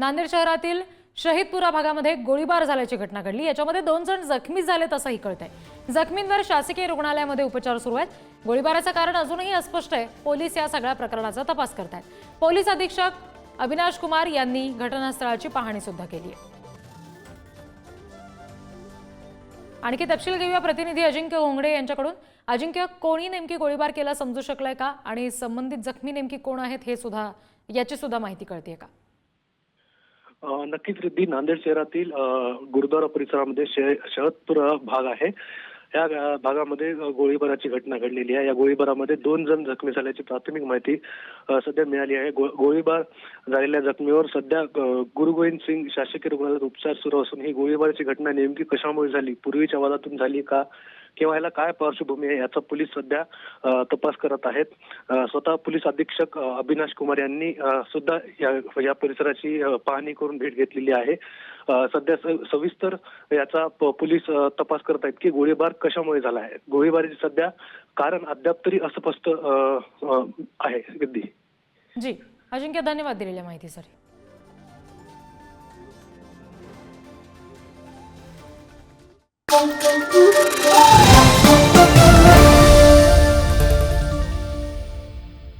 नांदेड शहरातील शहीदपुरा भागामध्ये गोळीबार झाल्याची घटना घडली. याच्यामध्ये दोन जण जखमी झालेत असंही कळत आहे जखमींवर शासकीय रुग्णालयामध्ये उपचार सुरू आहेत. गोळीबाराचं कारण अजूनही अस्पष्ट आहे. पोलीस या सगळ्या प्रकरणाचा तपास करत आहेत पोलीस अधीक्षक अविनाश कुमार यांनी घटनास्थळाची पाहणी सुद्धा केली आहे. आणखी तपशील घेऊया. प्रतिनिधी अजिंक्य होंगडे यांच्याकडून. अजिंक्य कोणी नेमकी गोळीबार केला समजू शकलाय का? आणि संबंधित जखमी नेमकी कोण आहेत हे सुद्धा याची सुद्धा माहिती कळते का? नक्कीच रिद्धी नांदेड शहरातील गुरुद्वारा परिसरामध्ये शे- भाग आहे. या भागामध्ये गोळीबाराची घटना घडलेली आहे. या गोळीबारामध्ये दोन जण जखमी झाल्याची प्राथमिक माहिती सध्या मिळाली आहे. गो- गोळीबार झालेल्या जखमीवर सध्या गुरु गोविंद सिंग शासकीय रुग्णालयात उपचार सुरू असून ही गोळीबाराची घटना नेमकी कशामुळे झाली? पूर्वीच्या वादातून झाली का? किंवा याला काय पार्श्वभूमी आहे याचा पोलीस सध्या तपास करत आहेत. स्वतः पोलीस अधीक्षक अविनाश कुमार यांनी सुद्धा या परिसराची पाहणी करून भेट घेतलेली आहे. सध्या सविस्तर याचा पोलीस तपास करत आहेत की गोळीबार कशामुळे झाला आहे. गोळीबारीचे सध्या कारण अद्याप तरी अस्पष्ट आहे. जी. अजिंक्य धन्यवाद दिलेल्या माहितीसाठी.